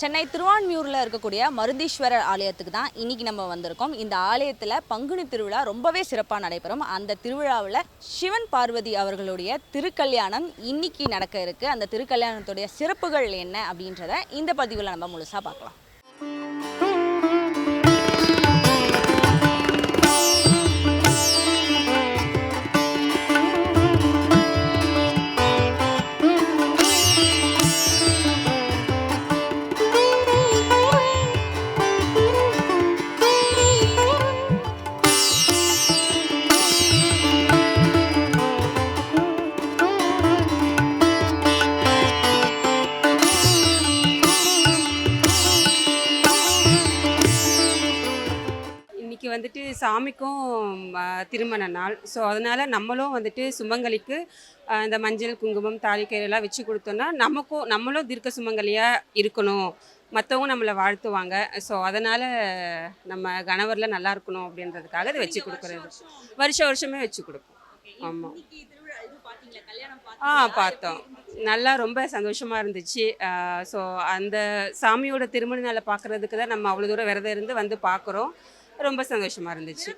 சென்னை திருவான்மியூரில் இருக்கக்கூடிய மருந்தீஸ்வரர் ஆலயத்துக்கு தான் இன்னைக்கு நம்ம வந்திருக்கோம். இந்த ஆலயத்தில் பங்குனி திருவிழா ரொம்பவே சிறப்பாக நடைபெறும். அந்த திருவிழாவில் சிவன் பார்வதி அவர்களுடைய திருக்கல்யாணம் இன்னைக்கு நடக்க இருக்கு. அந்த திருக்கல்யாணத்துடைய சிறப்புகள் என்ன அப்படின்றத இந்த பதிவில் நம்ம முழுசாக பார்க்கலாம். சாமிக்கும் திருமண நாள். ஸோ அதனால் நம்மளும் வந்துட்டு சுமங்கலிக்கு இந்த மஞ்சள் குங்குமம் தாலி கயிறெல்லாம் வச்சு கொடுத்தோன்னா நமக்கும் நம்மளும் தீர்க்க சுமங்கலியாக இருக்கணும். மற்றவங்க நம்மளை வாழ்த்துவாங்க. ஸோ அதனால் நம்ம கணவரில் நல்லா இருக்கணும் அப்படின்றதுக்காக இதை வச்சு கொடுக்குறது. வருஷம் வருஷமே வச்சு கொடுப்போம். ஆமாம் ஆ பார்த்தோம். நல்லா ரொம்ப சந்தோஷமாக இருந்துச்சு. ஸோ அந்த சாமியோட திருமண நாளை பார்க்குறதுக்கு தான் நம்ம அவ்வளோ தூரம் விரதம் இருந்து வந்து பார்க்குறோம். ரொம்ப சந்தோஷமாக இருந்துச்சு.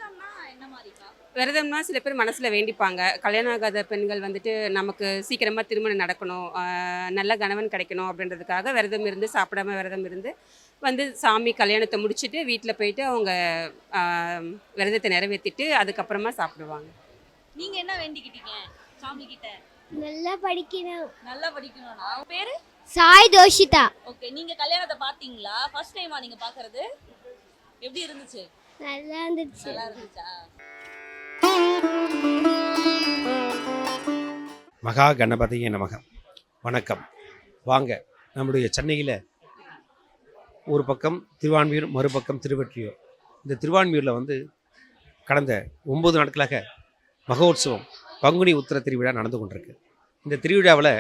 விரதம்னா சில பேர் மனசில் வேண்டிப்பாங்க. கல்யாணம் ஆகாத பெண்கள் வந்துட்டு நமக்கு சீக்கிரமாக திருமணம் நடக்கணும். நல்ல கணவன் கிடைக்கணும் அப்படின்றதுக்காக விரதம் இருந்து சாப்பிடாம விரதம் இருந்து வந்து சாமி கல்யாணத்தை முடிச்சுட்டு வீட்டில் போயிட்டு அவங்க விரதத்தை நிறைவேற்றிட்டு அதுக்கப்புறமா சாப்பிடுவாங்க. நீங்க என்ன வேண்டிக்கிட்டீங்க சாமி கிட்ட நல்லா படிக்கணும். நல்லா படிக்கணும்னா? பேரு? சாய் தோஷிதா. ஓகே நீங்க கல்யாணத்தை பாத்தீங்களா ஃபர்ஸ்ட் டைமா நீங்க பாக்குறது எப்படி இருந்துச்சு? நல்லா இருந்துச்சு நல்லா இருந்துச்சா மகா கணபதியே நமக. வணக்கம். வாங்க நம்முடைய சென்னையில் ஒரு பக்கம் திருவான்மியூர் மறுபக்கம் திருவெற்றியூர். இந்த திருவான்மியூரில் வந்து கடந்த ஒன்பது நாட்களாக மகோத்சவம் பங்குனி உத்திர திருவிழா நடந்து கொண்டிருக்கு. இந்த திருவிழாவில்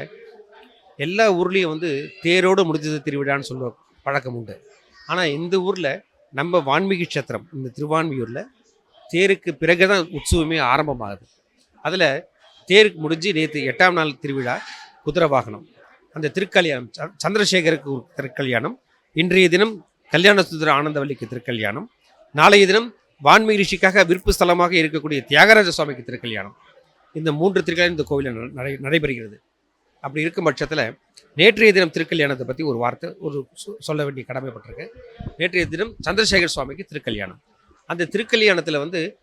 எல்லா ஊர்லேயும் வந்து தேரோடு முடிஞ்சது திருவிழான்னு சொல்ல பழக்கம் உண்டு. ஆனால் இந்த ஊரில் நம்ம வான்மீகி க்ஷேத்திரம் இந்த திருவான்மியூரில் தேருக்கு பிறகு தான் உற்சவமே ஆரம்பமாகுது. அதில் தேருக்கு முடிஞ்சு நேற்று எட்டாம் நாள் திருவிழா குதிரை வாகனம் அந்த திருக்கல்யாணம் சந்திரசேகருக்கு திருக்கல்யாணம் இன்றைய தினம் கல்யாண சுந்தர ஆனந்தவல்லிக்கு திருக்கல்யாணம் நாளைய தினம் வான்மீகி ரிஷிக்காக விருப்பு ஸ்தலமாக இருக்கக்கூடிய தியாகராஜ சுவாமிக்கு திருக்கல்யாணம். இந்த மூன்று திருக்கல்யாணம் இந்த கோவிலில் ந- நடை நடைபெறுகிறது. அப்படி இருக்கும் பட்சத்தில் நேற்றைய தினம் திருக்கல்யாணத்தை பற்றி ஒரு வார்த்தை ஒரு சொ- சொல்ல வேண்டிய கடமைப்பட்டிருக்கு நேற்றைய தினம் சந்திரசேகர் சுவாமிக்கு திருக்கல்யாணம். அந்த திருக்கல்யாணத்தில் வந்து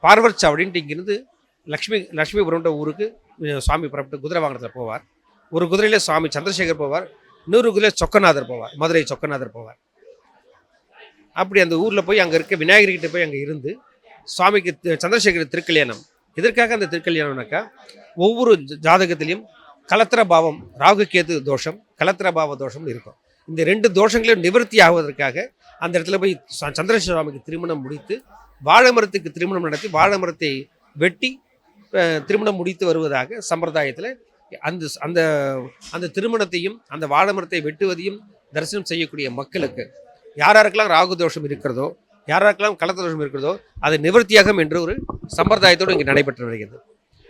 பார்வர் சாவடின்ட்டு இங்கிருந்து லக்ஷ்மி லக்ஷ்மிபுரம்ன்ற ஊருக்கு சுவாமி புறப்பட்டு குதிரை வாகனத்தில் போவார். ஒரு குதிரையில் சுவாமி சந்திரசேகர் போவார். இன்னொரு குதிரையில் சொக்கநாதர் போவார். மதுரை சொக்கநாதர் போவார். அப்படி அந்த ஊரில் போய் அங்கே இருக்க விநாயகர்கிட்ட போய் அங்கே இருந்து சுவாமிக்கு சந்திரசேகர் திருக்கல்யாணம். எதற்காக அந்த திருக்கல்யாணம்னாக்கா ஒவ்வொரு ஜ- ஜாதகத்திலையும் கலத்திர பாவம் ராகு கேது தோஷம் கலத்திர பாவ தோஷம் இருக்கும். இந்த ரெண்டு தோஷங்களையும் நிவர்த்தி ஆவதற்காக அந்த இடத்துல போய் ச- திருமணம் முடித்து வாழை மரத்துக்கு திருமணம் நடத்தி வாழை மரத்தை வெட்டி திருமணம் முடித்து வருவதாக சம்பிரதாயத்தில் அந்த அந்த அந்த திருமணத்தையும் அந்த வாழை மரத்தை வெட்டுவதையும் தரிசனம் செய்யக்கூடிய மக்களுக்கு யார் யாருக்கெல்லாம் ராகு தோஷம் இருக்கிறதோ யார் யாருக்கெல்லாம் கலத்த தோஷம் இருக்கிறதோ அது நிவர்த்தியாகும் என்று ஒரு சம்பிரதாயத்தோடு இங்கே நடைபெற்று வருகிறது.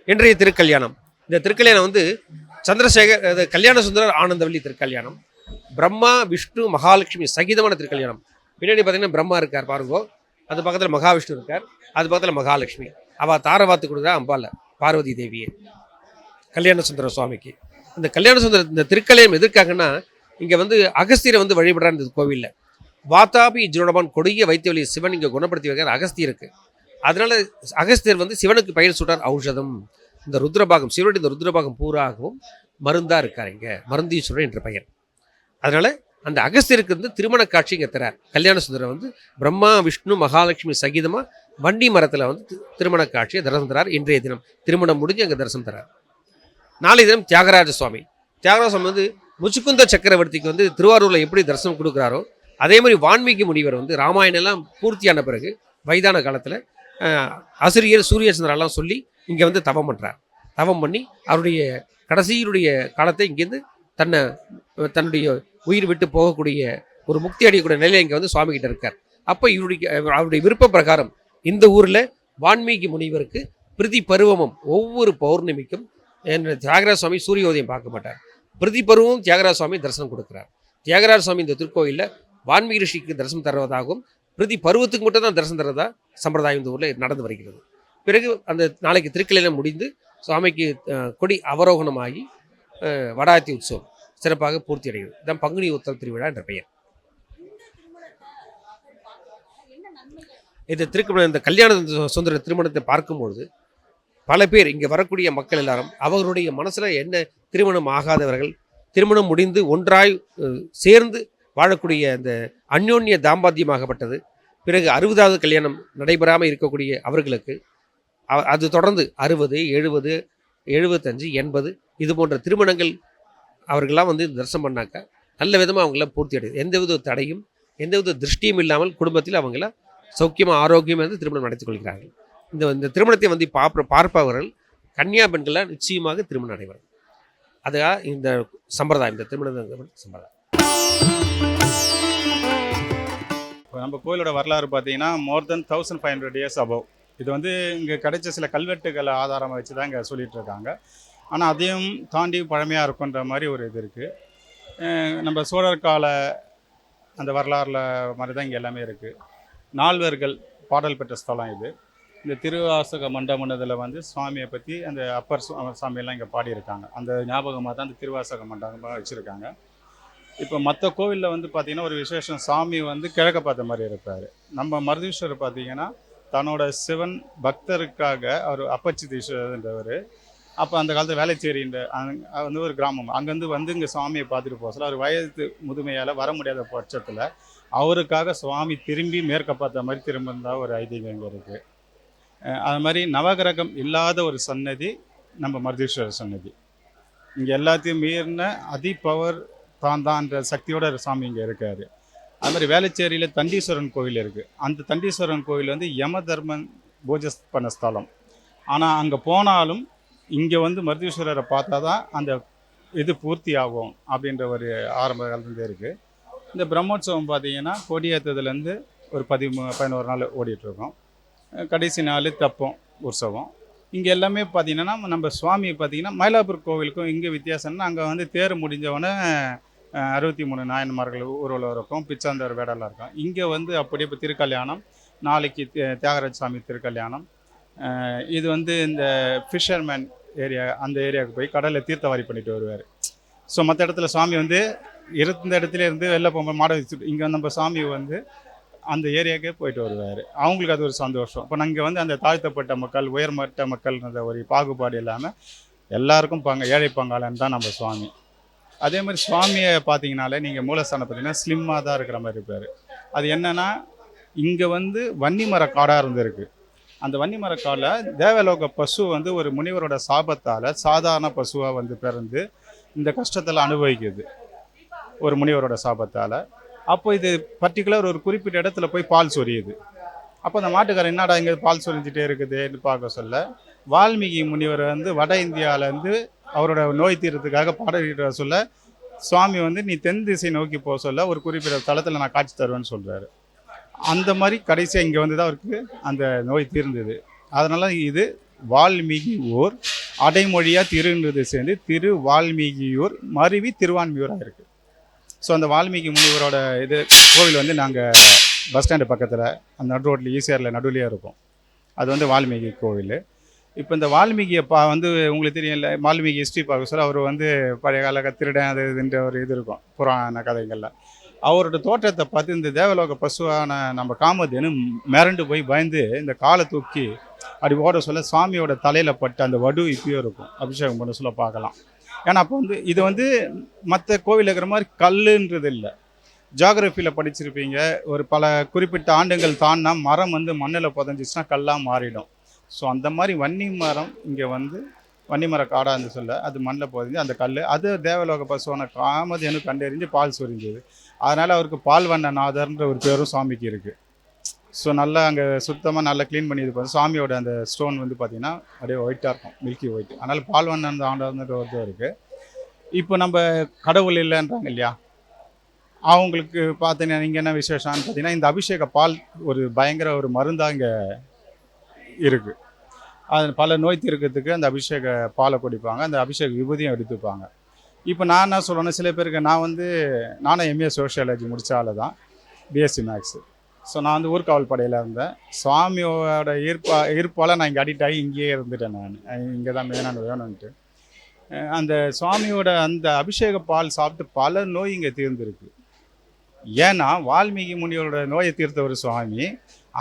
இன்றைய திருக்கல்யாணம். இந்த திருக்கல்யாணம் வந்து சந்திரசேகர் அது கல்யாண சுந்தரர் ஆனந்தவல்லி திருக்கல்யாணம். பிரம்மா விஷ்ணு மகாலட்சுமி சகிதமான திருக்கல்யாணம். பின்னாடி பார்த்தீங்கன்னா பிரம்மா இருக்கார் பாருங்கோ. அது பக்கத்தில் மகாவிஷ்ணு இருக்கார் அது பக்கத்தில் மகாலட்சுமி. அவள் தாரவாத்து கொடுக்குறா அம்பால பார்வதி தேவியே. கல்யாண சுந்தர சுவாமிக்கு. இந்த கல்யாண சுந்தர இந்த திருக்கல்யாணம் எதிர்க்காங்கன்னா இங்கே வந்து அகஸ்தியரை வந்து வழிபடுறார் இந்த கோவிலில். வாத்தாபி ஜுனடபான் கொடிய வைத்தியவழி சிவன் இங்கே குணப்படுத்தி வைக்கிறார் அகஸ்தியருக்கு. அதனால அகஸ்தியர் வந்து சிவனுக்கு பயிர் சுட்டார் ஔஷதம். இந்த ருத்ரபாகம் சிவனுடைய இந்த ருத்ரபாகம் பூராகவும் மருந்தாக இருக்கார் இங்கே. மருந்தீஸ்வரன் என்ற பெயர் அதனால் அந்த அகஸ்தியருக்கு வந்து திருமண காட்சி இங்கே தரார். கல்யாண சுந்தரம் வந்து பிரம்மா விஷ்ணு மகாலட்சுமி சகிதமாக வண்டி மரத்தில் வந்து திருமண காட்சியை தரிசனம் தரார். இன்றைய தினம் திருமணம் முடிஞ்சு அங்கே தரிசனம் தரார். நாளைய தினம் தியாகராஜ சுவாமி. தியாகராஜ சுவாமி வந்து முச்சுக்குந்த சக்கரவர்த்திக்கு வந்து திருவாரூரில் எப்படி தரிசனம் கொடுக்குறாரோ அதே மாதிரி வான்மீகி முனிவர் வந்து ராமாயணம் எல்லாம் பூர்த்தியான பிறகு வயதான காலத்தில் ஆசிரியர் சூரியச்சந்திரெல்லாம் சொல்லி இங்கே வந்து தவம் பண்ணுறார் தவம் பண்ணி அவருடைய கடைசியினுடைய காலத்தை இங்கேருந்து தன்னை தன்னுடைய உயிர் விட்டு போகக்கூடிய ஒரு முக்தி அடையக்கூடிய நிலையில் இங்கே வந்து சுவாமி கிட்ட இருக்கார். அப்போ இவருடைய அவருடைய விருப்ப பிரகாரம் இந்த ஊரில் வான்மீகி முனிவருக்கு பிரதி பருவமும் ஒவ்வொரு பௌர்ணமிக்கும் என்ன தியாகராஜ சுவாமி சூரியோதயம் பார்க்க மாட்டார். பிரதி பருவமும் தியாகராஜ சுவாமி தரிசனம் கொடுக்கிறார். தியாகராஜ சுவாமி இந்த திருக்கோயிலில் வான்மீக ரிஷிக்கு தரிசனம் தருவதாகவும் பிரதி பருவத்துக்கு மட்டும் தான் தரிசனம் தருவதா சம்பிரதாயம் இந்த ஊரில் நடந்து வருகிறது. பிறகு அந்த நாளைக்கு திருக்கல்யாணம் முடிந்து சுவாமிக்கு கொடி அவரோகணமாகி வடாத்தி உற்சவம் சிறப்பாக பூர்த்தி அடைகிறது. இதான் பங்குனி உத்தவ திருவிழா என்ற பெயர். இந்த திருக்கண இந்த கல்யாண சுந்தர திருமணத்தை பார்க்கும்பொழுது பல பேர் இங்கே வரக்கூடிய மக்கள் எல்லாரும் அவர்களுடைய மனசில் என்ன திருமணம் ஆகாதவர்கள் திருமணம் முடிந்து ஒன்றாய் சேர்ந்து வாழக்கூடிய அந்த அந்யோன்ய தாம்பாத்தியமாகப்பட்டது. பிறகு அறுபதாவது கல்யாணம் நடைபெறாமல் இருக்கக்கூடிய அவர்களுக்கு அது தொடர்ந்து அறுபது எழுபது எழுபத்தஞ்சு எண்பது இது போன்ற திருமணங்கள் அவர்கள்லாம் வந்து தரிசனம் பண்ணாக்க நல்ல விதமாக அவங்களாம் பூர்த்தி அடையுது. எந்தவித தடையும் எந்தவித திருஷ்டியும் இல்லாமல் குடும்பத்தில் அவங்கள சௌக்கியமாக ஆரோக்கியமாக இருந்து திருமணம் நடத்தி கொள்கிறார்கள். இந்த இந்த திருமணத்தை வந்து பார்ப்ப பார்ப்பவர்கள் கன்னியா பெண்களாக நிச்சயமாக திருமணம் நடைபெறும் அதுதான் இந்த சம்பிரதாயம் இந்த திருமணம் சம்பிரதாயம். இப்போ நம்ம கோயிலோட வரலாறு பார்த்தீங்கன்னா more than thousand five hundred years above இது வந்து இங்கே கிடைச்ச சில கல்வெட்டுகளை ஆதாரமாக வச்சு தான் இங்கே சொல்லிகிட்டு இருக்காங்க. ஆனால் அதையும் தாண்டி பழமையாக இருக்குன்ற மாதிரி ஒரு இது இருக்குது நம்ம சோழர் கால அந்த வரலாறுல மாதிரி தான் இங்கே எல்லாமே இருக்குது நால்வர்கள் பாடல் பெற்ற ஸ்தலம் இது. இந்த திருவாசக மண்டபத்தில் வந்து சுவாமியை பற்றி அந்த அப்பர் சு- சாமியெல்லாம் இங்கே பாடியிருக்காங்க. அந்த ஞாபகமாக தான் அந்த திருவாசக மண்டபமாக வச்சுருக்காங்க. இப்போ மற்ற கோவிலில் வந்து பார்த்திங்கன்னா ஒரு விசேஷம் சாமி வந்து கிழக்க பார்த்த மாதிரி இருப்பார். நம்ம மருதீஸ்வரர் பார்த்திங்கன்னா தன்னோட சிவன் பக்தருக்காக அவர் அப்பச்சிதீஸ்வரன்றவர் அப்போ அந்த காலத்தில் வேலைச்சேரின்ற வந்து ஒரு கிராமம். அங்கேருந்து வந்து இங்கே சுவாமியை பார்த்துட்டு போக சொல்ல அவர் வயது முதுமையால் வர முடியாத பட்சத்தில் அவருக்காக சுவாமி திரும்பி மேற்க பார்த்த மாதிரி திரும்பினதா ஒரு ஐதீகம் இங்கே இருக்குது அது மாதிரி நவகிரகம் இல்லாத ஒரு சன்னதி நம்ம மருதீஸ்வரர் சன்னதி. இங்கே எல்லாத்தையும் மீறின அதி பவர் தான் தான்ற சக்தியோட சாமி இங்கே இருக்காரு. அது மாதிரி வேளச்சேரியில் தண்டீஸ்வரன் கோவில் இருக்குது அந்த தண்டீஸ்வரன் கோவில் வந்து யம தர்மன் பூஜை பண்ண ஸ்தலம். ஆனால் அங்கே போனாலும் இங்கே வந்து மருதீஸ்வரரை பார்த்தா தான் அந்த இது பூர்த்தி ஆகும் அப்படின்ற ஒரு ஆரம்ப காலத்துலேருந்து இருக்குது இந்த பிரம்மோற்சவம் பார்த்தீங்கன்னா கொடியேற்றதுலேருந்து ஒரு பதிமூ பதினோரு நாள் ஓடிட்டுருக்கோம். கடைசி நாள் தப்பம் உற்சவம். இங்கே எல்லாமே பார்த்தீங்கன்னா நம்ம சுவாமி பார்த்தீங்கன்னா மயிலாப்பூர் கோவிலுக்கும் இங்கே வித்தியாசம்னா அங்கே வந்து தேர் முடிஞ்சவொடனே அறுபத்தி மூணு நாயன்மார்கள் ஊர்வலம் இருக்கும் பிச்சாந்தர் வேடெல்லாம் இருக்கும் இங்கே வந்து அப்படியே இப்போ திருக்கல்யாணம் நாளைக்கு தியாகராஜ சாமி திருக்கல்யாணம். இது வந்து இந்த ஃபிஷர்மேன் ஏரியா அந்த ஏரியாவுக்கு போய் கடலில் தீர்த்தவாரி பண்ணிட்டு வருவார். ஸோ மற்ற இடத்துல சாமி வந்து இருந்த இடத்துல இருந்து வெளில போகும்போது மாட வச்சுட்டு இங்கே நம்ம சாமி வந்து அந்த ஏரியாவுக்கே போயிட்டு வருவார். அவங்களுக்கு அது ஒரு சந்தோஷம். இப்போ நாங்கள் வந்து அந்த தாழ்த்தப்பட்ட மக்கள் உயர்மட்ட மக்கள்ன்ற ஒரு பாகுபாடு இல்லாமல் எல்லாருக்கும் பங்க ஏழை பங்காளன் தான் நம்ம சுவாமி. அதே மாதிரி சுவாமியை பார்த்தீங்கனாலே நீங்கள் மூலஸ்தானம் பார்த்தீங்கன்னா ஸ்லிம்மாக தான் இருக்கிற மாதிரி இருப்பார். அது என்னென்னா இங்கே வந்து வன்னிமர காடாக இருந்திருக்கு. அந்த வன்னிமர காடில் தேவலோக பசு வந்து ஒரு முனிவரோட சாபத்தால் சாதாரண பசுவாக வந்து பிறந்து இந்த கஷ்டத்தில் அனுபவிக்குது. ஒரு முனிவரோட சாபத்தால். அப்போ இது பர்டிகுலர் ஒரு குறிப்பிட்ட இடத்துல போய் பால் சொரியுது. அப்போ அந்த மாட்டுக்காரன் என்னடா இங்கே பால் சொரிஞ்சிட்டே இருக்குதுன்னு பார்க்க சொல்ல வால்மீகி முனிவர் வந்து வட இந்தியாவிலேருந்து அவரோட நோய் தீர்றதுக்காக பாடகிட்ட சொல்ல சுவாமி வந்து நீ தென் திசை நோக்கி போக சொல்ல ஒரு குறிப்பிட்ட தளத்தில் நான் காட்சி தருவேன்னு சொல்கிறாரு அந்த மாதிரி கடைசியாக இங்கே வந்து தான் அவருக்கு அந்த நோய் தீர்ந்தது. அதனால் இது வால்மீகி ஊர் அடைமொழியாக திருன்றது சேர்ந்து திரு வால்மீகியூர் மருவி திருவான்மியூராக இருக்குது ஸோ அந்த வால்மீகி முனிவரோட இது கோவில் வந்து நாங்கள் பஸ் ஸ்டாண்டு பக்கத்தில் அந்த நடு ரோட்டில் ஈசிஆரில் நடுவுலையே இருக்கும். அது வந்து வால்மீகி கோவில். இப்போ இந்த வால்மீகியை பா வந்து உங்களுக்கு தெரியும்ல வால்மீகி ஹிஸ்ட்ரி பார்க்க சொல்ல அவர் வந்து பழைய கால திருடன் அது இதுன்ற ஒரு இது இருக்கும் புராண கதைகளில். அவரோட தோற்றத்தை பார்த்து இந்த தேவலோக பசுவான நம்ம காமதேனு மிரண்டு போய் பயந்து இந்த காலை தூக்கி அப்படி ஓட சொல்ல சுவாமியோட தலையில் பட்ட அந்த வடு இப்பயும் இருக்கும். அபிஷேகம் பண்ண சொல்ல பார்க்கலாம். ஏன்னா அப்போ வந்து இது வந்து மற்ற கோவில் இருக்கிற மாதிரி கல்லுன்றது இல்லை. ஜாகிரஃபியில் படிச்சிருப்பீங்க ஒரு பல குறிப்பிட்ட ஆண்டுகள் தாண்டினா மரம் வந்து மண்ணில் புதஞ்சிச்சுன்னா கல்லாக மாறிடும். ஸோ அந்த மாதிரி வன்னி மரம் இங்கே வந்து வன்னிமர காடான்னு சொல்ல அது மண்ணில் போதிஞ்சு அந்த கல் அது தேவலோக பசுவான காமதேனு கண்டறிஞ்சு பால் சொரிஞ்சது. அதனால் அவருக்கு பால் வண்ண நாதர்ன்ற ஒரு பேரும் சுவாமிக்கு இருக்குது ஸோ நல்லா அங்கே சுத்தமாக நல்லா க்ளீன் பண்ணி இது பண்ணி சாமியோட அந்த ஸ்டோன் வந்து பார்த்திங்கன்னா அப்படியே ஒயிட்டாக இருக்கும் மில்கி ஒயிட் அதனால் பால் வண்ணன் ஆண்டர்ன்ற ஒரு இது இருக்குது இப்போ நம்ம கடவுள் இல்லைன்றாங்க இல்லையா? அவங்களுக்கு பார்த்தீங்கன்னா நீங்கள் என்ன விசேஷம்னு பார்த்தீங்கன்னா இந்த அபிஷேக பால் ஒரு பயங்கர ஒரு மருந்தாக இங்கே இருக்குது அது பல நோய் தீர்க்கறதுக்கு அந்த அபிஷேக பாலை குடிப்பாங்க. அந்த அபிஷேக விபூதியும் எடுத்துப்பாங்க இப்போ நான் என்ன சொல்கிறேன்னா சில பேருக்கு நான் வந்து நானும் எம்ஏ சோஷியாலஜி முடித்தால தான். பிஎஸ்சி மேக்ஸு ஸோ நான் வந்து ஊர்காவல் படையில் இருந்தேன். சுவாமியோட ஈர்ப்பா ஈர்ப்பால் நான் இங்கே அடிக்ட் ஆகி இங்கேயே இருந்துட்டேன் நான். இங்கே தான் வேணும் வேணும்ன்ட்டு. அந்த சுவாமியோட அந்த அபிஷேக பால் சாப்பிட்டு பல நோய் இங்கே தீர்ந்துருக்கு. ஏன்னா வால்மீகி முனிவரோட நோயை தீர்த்த ஒரு சுவாமி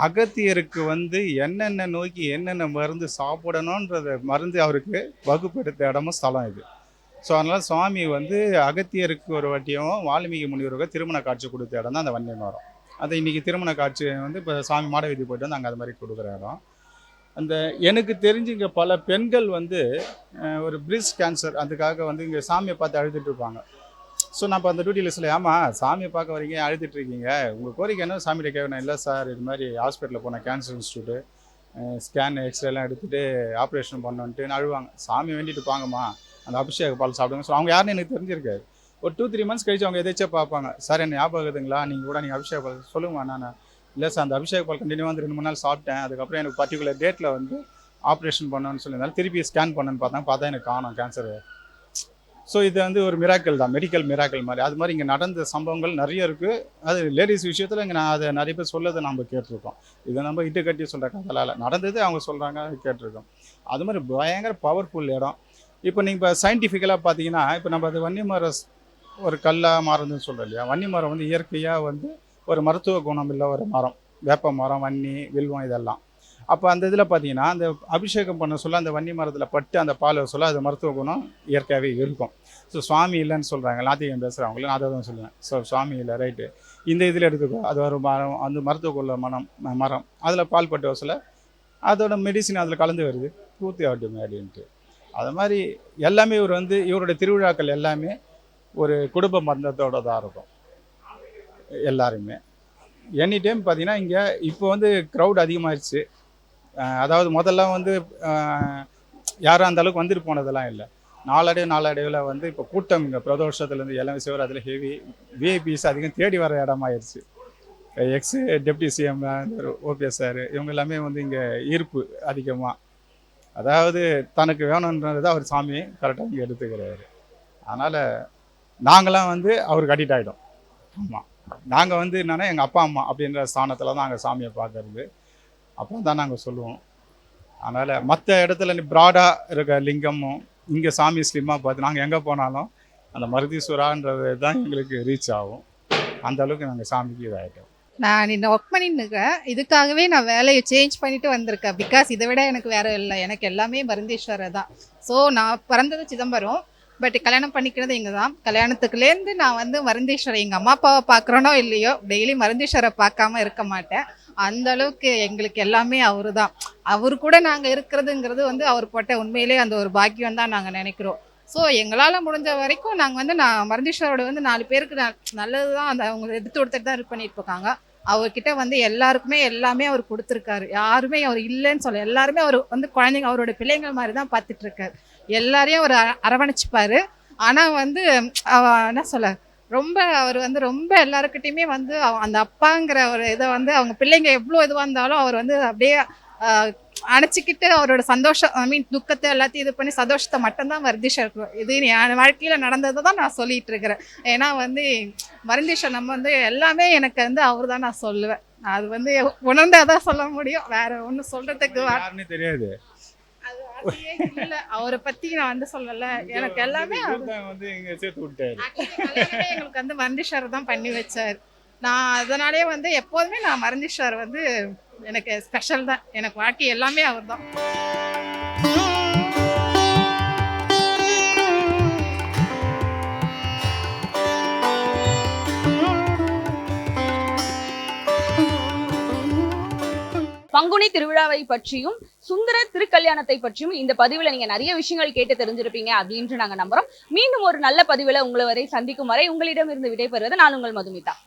அகத்தியருக்கு வந்து என்னென்ன நோய்க்கு என்னென்ன மருந்து சாப்பிடணுன்றத மருந்து அவருக்கு வகுப்பெடுத்த இடமும் ஸ்தலம் இது. ஸோ அதனால் சுவாமி வந்து அகத்தியருக்கு ஒரு வாட்டியும் வால்மீகி முனிவருக்கு திருமண காட்சி கொடுத்த இடம் தான் அந்த வன்னிய மரம் அது இன்றைக்கி திருமண காட்சி வந்து இப்போ சாமி மாட வீதி போயிட்டு வந்து அங்கே அது மாதிரி கொடுக்குற இடம். அந்த எனக்கு தெரிஞ்சு இங்கே பல பெண்கள் வந்து ஒரு பிரிஸ்ட் கேன்சர் அதுக்காக வந்து இங்கே சாமியை பார்த்து அழுதுட்டு இருப்பாங்க. ஸோ நான் இப்போ அந்த டியூட்டியில் சொல்ல ஆமாம் சாமியை பார்க்க வரீங்க அழுதுட்டு இருக்கீங்க. உங்கள் கோரிக்கை என்ன? சாமிகிட்ட கேட்கணும் இல்லை சார் இது மாதிரி ஹாஸ்பிட்டலில் போனேன் கேன்சர் இன்ஸ்டியூட்டு ஸ்கேன் எக்ஸ்ரேலாம் எடுத்துகிட்டு ஆப்ரேஷன் பண்ணோன்ட்டு அழுவாங்க. சாமி வேண்டிட்டு பாங்கம்மா. அந்த அபிஷேக பால் சாப்பிடுங்க. ஸோ அவங்க யாருன்னு எனக்கு தெரிஞ்சிருக்காரு ஒரு டூ த்ரீ மந்த்ஸ் கழிச்சு அவங்க எதாச்சும் பார்ப்பாங்க. சார் என்ன ஞாபகம் இருக்குதுங்களா? நீங்கள் கூட நீங்கள் அபிஷேக பால் சொல்லுங்கம்மா நான். இல்லை சார் அந்த அபிஷேக பால் கண்டினியூ வந்து ரெண்டு மூணு நாள் சாப்பிட்டேன். அதுக்கப்புறம் எனக்கு பர்டிகுலர் டேட்டில் வந்து ஆப்ரேஷன் பண்ணோன்னு சொல்லியிருந்தாலும் திருப்பி ஸ்கேன் பண்ணணும்னு பார்த்தா பார்த்தா எனக்கு காணும் கேன்சர் ஸோ இது வந்து ஒரு மிராக்கிள் தான் மெடிக்கல் மிராக்கிள் மாதிரி. அது மாதிரி இங்கே நடந்த சம்பவங்கள் நிறைய இருக்குது அது லேடிஸ் விஷயத்தில் இங்கே நான் அதை நிறைய பேர் சொல்லதை நம்ம கேட்டிருக்கோம். இதை நம்ம இட்டு கட்டி சொல்கிற கதலால். நடந்தது அவங்க சொல்கிறாங்க கேட்டிருக்கோம். அது மாதிரி பயங்கர பவர்ஃபுல் இடம். இப்போ நீங்கள் இப்போ சயின்டிஃபிக்கலாக பார்த்தீங்கன்னா இப்போ நம்ம அது வன்னிமரம் ஒரு கல்லாக மாறுதுன்னு சொல்கிறோம் இல்லையா? வன்னி மரம் வந்து இயற்கையாக வந்து ஒரு மருத்துவ குணம் இல்லை ஒரு மரம். வேப்ப மரம் வன்னி வில்வம் இதெல்லாம். அப்போ அந்த இதில் பார்த்தீங்கன்னா அந்த அபிஷேகம் பண்ண சொல்ல அந்த வன்னி மரத்தில் பட்டு அந்த பால் சொல்ல அது மருத்துவ குணம் இயற்கையாகவே இருக்கும். ஸோ சுவாமி இல்லைன்னு சொல்கிறாங்க நாத்திகம் பேசுகிறவங்கள நான் அதை தான் சொல்லுவேன். ஸோ சுவாமி இல்லை ரைட்டு இந்த இதில் எடுத்துக்கோ. அது ஒரு மரம் அந்த மருத்துவ குள்ள மனம் மரம். அதில் பால் பட்டு வசல அதோட மெடிசின் அதில் கலந்து வருது. பூர்த்தி ஆகட்டும் அப்படின்ட்டு அது மாதிரி எல்லாமே இவர் வந்து இவருடைய திருவிழாக்கள் எல்லாமே ஒரு குடும்ப மந்தத்தோட தான் இருக்கும். எல்லாருமே. எனி டைம் பார்த்தீங்கன்னா இங்கே இப்போ வந்து க்ரௌட் அதிகமாகிடுச்சு அதாவது முதல்ல வந்து யாரும் அந்த அளவுக்கு வந்துட்டு போனதெல்லாம் இல்லை. நாளடைவு நாளடைவில் வந்து இப்போ கூட்டம் இங்கே பிரதோஷத்துலேருந்து எல்லாமே சிவராத்திரி ஹெவி விஐபிஸ் அதிகம் தேடி வர இடமாயிருச்சு ex deputy CM OPS sir இவங்க எல்லாமே வந்து இங்கே ஈர்ப்பு அதிகமாக அதாவது தனக்கு வேணுன்றதை அவர் சாமி கரெக்டாக இங்கே எடுத்துக்கிறாரு. அதனால் நாங்களாம் வந்து அவருக்கு அடிக்ட் ஆகிட்டோம் ஆமாம் நாங்கள் வந்து என்னென்னா எங்கள் அப்பா அம்மா அப்படின்ற ஸ்தானத்தில் தான் நாங்கள் சாமியை பார்க்கறது. அப்போ தான் நாங்கள் சொல்லுவோம். அதனால் மற்ற இடத்துல ப்ராடாக இருக்க லிங்கமும் இங்கே சாமி ஸ்லிம்மாக பார்த்து நாங்கள் எங்கே போனாலும் அந்த மருதீஸ்வரான்றது தான் எங்களுக்கு ரீச் ஆகும். அந்த அளவுக்கு நாங்கள் சாமிக்கு இதாகிட்டோம் நான் இன்னும் ஒர்க் பண்ணிட்டு இருக்கேன் இதுக்காகவே நான் வேலையை சேஞ்ச் பண்ணிட்டு வந்திருக்கேன். பிகாஸ் இதை விட எனக்கு வேறு இல்லை. எனக்கு எல்லாமே மருந்தீஸ்வரர் தான். ஸோ நான் பிறந்தது சிதம்பரம். பட் கல்யாணம் பண்ணிக்கிறது இங்கே தான் கல்யாணத்துக்குலேருந்து நான் வந்து மருந்தீஸ்வரர் எங்கள் அம்மா அப்பாவை பார்க்குறோனோ இல்லையோ டெய்லி மருந்தீஸ்வரை பார்க்காம இருக்க மாட்டேன். அந்த அளவுக்கு எங்களுக்கு எல்லாமே அவரு தான் அவர் கூட நாங்கள் இருக்கிறதுங்கிறது வந்து அவர் போட்ட உண்மையிலே அந்த ஒரு பாக்கியம் தான் நாங்கள் நினைக்கிறோம். ஸோ எங்களால் முடிஞ்ச வரைக்கும் நாங்கள் வந்து நான் மருந்தீஸ்வரோட வந்து நாலு பேருக்கு நல்லது தான் அந்த அவங்க எடுத்து கொடுத்துட்டு தான் இது பண்ணிட்டு இருக்காங்க. அவர்கிட்ட வந்து எல்லாருக்குமே எல்லாமே அவர் கொடுத்துருக்காரு. யாருமே அவர் இல்லைன்னு சொல்ல எல்லாருமே அவர் வந்து குழந்தைங்க அவரோட பிள்ளைங்கள் மாதிரி தான் பார்த்துட்டு இருக்காரு. எல்லாரையும் அவர் அர- ஆனால் வந்து அவ என்ன சொல்ல ரொம்ப அவர் வந்து ரொம்ப எல்லாருக்கிட்டையுமே வந்து அவ- அந்த அப்பாங்கிற ஒரு இதை வந்து அவங்க பிள்ளைங்க எவ்வளோ இதுவாக இருந்தாலும் அவர் வந்து அப்படியே அணைச்சிக்கிட்டு அவரோட சந்தோஷம் ஐ மீன் துக்கத்தை எல்லாத்தையும் இது பண்ணி சந்தோஷத்தை மட்டும்தான் வருதிஷா இது என் வாழ்க்கையில் நடந்ததை தான் நான் சொல்லிட்டு இருக்கிறேன். ஏன்னா வந்து மருந்தீஷா நம்ம வந்து எல்லாமே எனக்கு வந்து அவர் தான் நான் சொல்லுவேன். அது வந்து உணர்ந்தாதான் சொல்ல முடியும். வேற ஒன்றும் சொல்றதுக்கு தெரியாது. அவரை பத்தி நான் வந்து சொல்லல. எனக்கு எல்லாமே வந்து இங்கே சேர்த்து விட்டாரு. எங்களுக்கு வந்து மருந்தீஸ்வர் தான் பண்ணி வச்சார். நான் அதனாலே வந்து எப்போதுமே நான் மருந்தீஸ்வர் வந்து எனக்கு ஸ்பெஷல் தான். எனக்கு வாழ்க்கை எல்லாமே அவர் தான் பங்குனி திருவிழாவை பற்றியும் சுந்தர திருக்கல்யாணத்தை பற்றியும் இந்த பதிவுல நீங்க நிறைய விஷயங்கள் கேட்டு தெரிஞ்சிருப்பீங்க அப்படின்ட்டு நாங்க நம்புறோம். மீண்டும் ஒரு நல்ல பதிவுல உங்களை வரை சந்திக்கும் வரை உங்களிடம் இருந்து விடைபெறுவது நான் உங்கள் மதுமிதா.